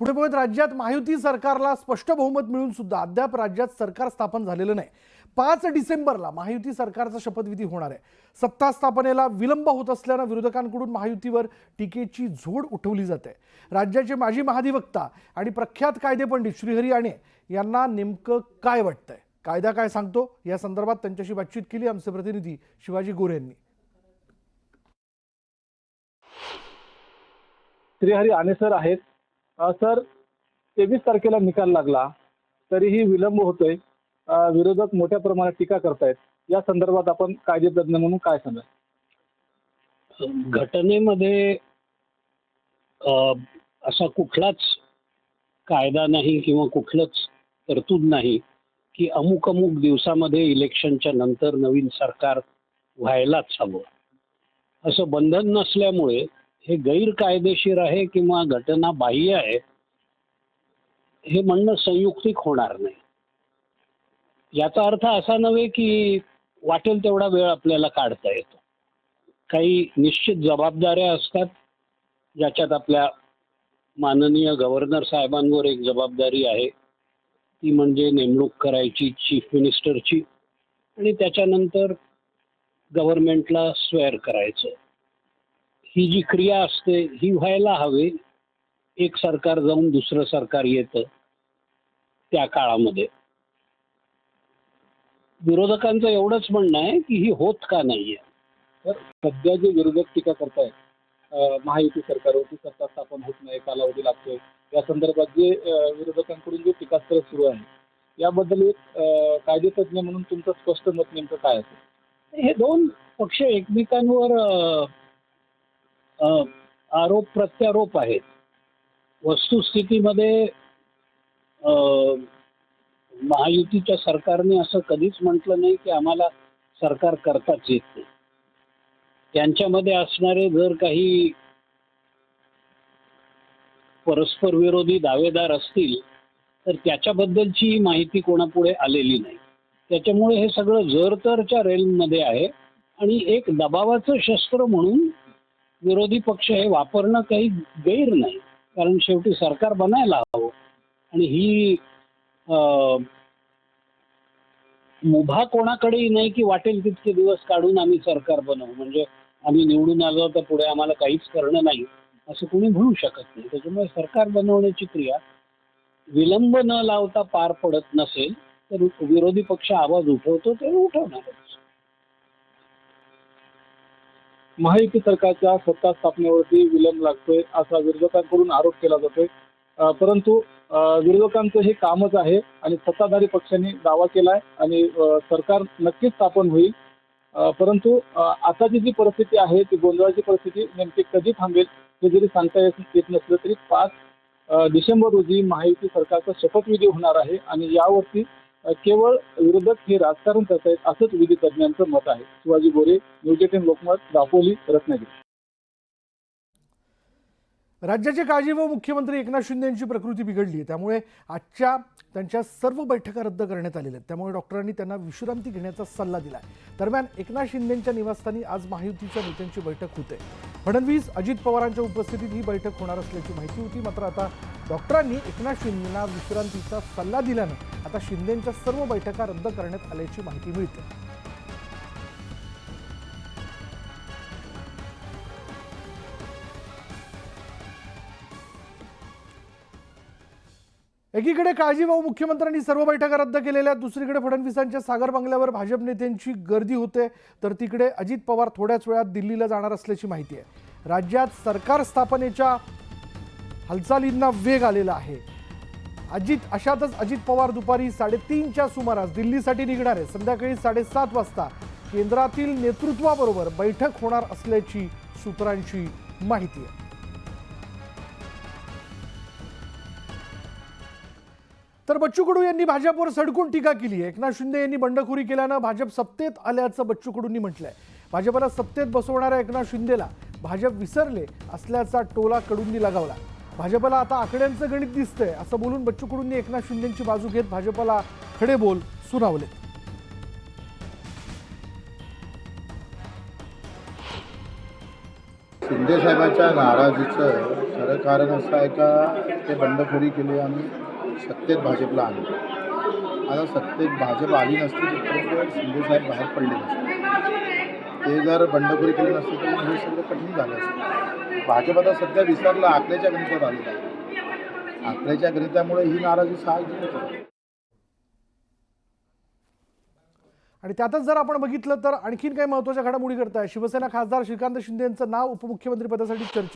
पुढे बघत राज्यात महायुती सरकारला स्पष्ट बहुमत मिळून सुद्धा अद्याप राज्यात सरकार स्थापन झालेलं नाही. पाच डिसेंबरला महायुती सरकारचा शपथविधी होणार आहे. सत्ता स्थापनेला विलंब होत असल्यानं विरोधकांकडून महायुतीवर टीकेची झोड उठवली जाते. राज्याचे माजी महाधिवक्ता आणि प्रख्यात कायदेपंडित श्रीहरी आणे यांना नेमकं काय वाटतंय? कायदा काय सांगतो? या संदर्भात त्यांच्याशी बातचीत केली आमचे प्रतिनिधी शिवाजी गोरे यांनी. श्रीहरी आणे सर आहेत. सर तेवीस तारखेला निकाल लागला तरीही विलंब होतोय. विरोधक मोठ्या प्रमाणात टीका करतायत. या संदर्भात आपण कायदेतज्ञ म्हणून काय सांगाल? घटनेमध्ये असा कुठलाच कायदा नाही किंवा कुठलंच तरतूद नाही की अमुक अमुक दिवसामध्ये इलेक्शनच्या नंतर नवीन सरकार व्हायलाच हवं. असं बंधन नसल्यामुळे हे गैरकायदेशीर आहे किंवा घटना बाह्य आहे हे म्हणणं संयुक्तिक होणार नाही. याचा अर्थ असा नव्हे की वाटेल तेवढा वेळ आपल्याला काढता येतो. काही निश्चित जबाबदाऱ्या असतात ज्याच्यात आपल्या माननीय गव्हर्नर साहेबांवर एक जबाबदारी आहे. ती म्हणजे नेमणूक करायची चीफ मिनिस्टरची आणि त्याच्यानंतर गव्हर्नमेंटला स्वेअर करायचं. ही जी क्रिया असते ही व्हायला हवी. एक सरकार जाऊन दुसरं सरकार येतं त्या काळामध्ये. विरोधकांचं एवढंच म्हणणं आहे की ही होत का नाहीये. तर सध्या जे विरोधक टीका करतायत अ, महायुती सरकारवरती सत्ता स्थापन होत नाही कालावधी लागतोय. या संदर्भात जे विरोधकांकडून जे टीकास्त्र सुरू आहे याबद्दल एक कायदेतज्ञ म्हणून तुमचं स्पष्ट मत नेमकं काय असेल? हे दोन पक्ष एकमेकांवर आरोप प्रत्यारोप आहेत. वस्तुस्थितीमध्ये महायुतीच्या सरकारने असं कधीच म्हटलं नाही की आम्हाला सरकार करताच येत नाही. त्यांच्यामध्ये असणारे जर काही परस्पर विरोधी दावेदार असतील तर त्याच्याबद्दलची माहिती कोणापुढे आलेली नाही. त्याच्यामुळे हे सगळं जर तरच्या रेलमध्ये आहे आणि एक दबावाचं शस्त्र म्हणून विरोधी पक्ष हे वापरणं काही गैर नाही. कारण शेवटी सरकार बनायला हवं. आणि ही अं, मुभा कोणाकडेही नाही की वाटेल तितके दिवस काढून आम्ही सरकार बनवू. म्हणजे आम्ही निवडून आलो तर पुढे आम्हाला काहीच करणं नाही असं कोणी म्हणू शकत नाही. त्याच्यामुळे सरकार बनवण्याची क्रिया विलंब न लावता पार पडत नसेल तर विरोधी पक्ष आवाज उठवतो ते उठवणारच. महायुती सरकारच्या सत्ता स्थापनेवरती विलंब लागतोय असा विरोधकांकडून आरोप केला जातोय. परंतु विरोधकांचं हे कामच आहे आणि सत्ताधारी पक्षांनी दावा केलाय आणि सरकार नक्कीच स्थापन होईल. परंतु आताची जी परिस्थिती आहे ती गोंधळाची परिस्थिती नेमकी कधी थांबेल हे जरी सांगता येत येत नसलं तरी पाच डिसेंबर रोजी महायुती सरकारचा शपथविधी होणार आहे आणि यावरती केवळ विरोधक हे राजकारण करतायत असंच विधी तज्ज्ञांचं मत आहे. Shivaji Gore news eighteen Lokmat Dapoli Ratnagiri. राज्याचे काळजी व मुख्यमंत्री एकनाथ शिंदे यांची प्रकृती बिघडली आहे त्यामुळे आजच्या त्यांच्या सर्व बैठका रद्द करण्यात आलेल्या आहेत. त्यामुळे डॉक्टरांनी त्यांना विश्रांती घेण्याचा सल्ला दिला आहे दरम्यान एकनाथ शिंदेंच्या निवासस्थानी आज महायुतीच्या नेत्यांची बैठक होते. फडणवीस अजित पवारांच्या उपस्थितीत ही बैठक होणार असल्याची माहिती होती. मात्र आता डॉक्टरांनी एकनाथ शिंदेंना विश्रांतीचा सल्ला दिल्यानं आता शिंदेंच्या सर्व बैठका रद्द करण्यात आल्याची माहिती मिळते. एकीकडे काळजीभाऊ मुख्यमंत्र्यांनी सर्व बैठका रद्द केलेल्या दुसरीकडे फडणवीसांच्या सागर बंगल्यावर भाजप नेत्यांची गर्दी होते तर तिकडे अजित पवार थोड्याच वेळात दिल्लीला जाणार असल्याची माहिती आहे. राज्यात सरकार स्थापनेच्या हालचालींना वेग आलेला आहे. अजित अशातच अजित पवार दुपारी साडेतीनच्या सुमारास दिल्लीसाठी निघणार आहे. संध्याकाळी साडेसात वाजता केंद्रातील नेतृत्वाबरोबर बैठक होणार असल्याची सूत्रांची माहिती आहे. तर बच्चू कडू यांनी भाजपवर सडकून टीका केली आहे. एकनाथ शिंदे यांनी बंडखोरी केल्यानं भाजप सत्तेत आल्याचं बच्चू कडूंनी म्हटलंय. भाजपला सत्तेत बसवणाऱ्या एकनाथ शिंदेला भाजप विसरले असल्याचा टोला कडूंनी लगावला. भाजपला आता आकड्यांचं गणित दिसतंय असं बोलून बच्चू कडूंनी एकनाथ शिंदेची बाजू घेत भाजपला खडे बोल सुनावले. शिंदे साहेबांच्या नाराजीचं खरं कारण असं आहे का? ते बंडखोरी केली आणि सत्तेत भाजपला आणलं. आता सत्तेत भाजप आली नसती तर शिंदेसाहेब बाहेर पडले नसते. ते जर बंडखोरी केली नसते तर हे सगळं कठीण झालं असतं. भाजप आता सध्या विसरलं आकल्याच्या गणितात आलेलं आहे. आकल्याच्या गणितामुळे ही नाराजी साहजिकच आहे आणि त्यातच जर आपण बघितलं तर आणखीन काही महत्त्वाच्या घडामोडी करताय शिवसेना खासदार श्रीकांत शिंदे यांचं नाव उपमुख्यमंत्री पदासाठी चर्चेत.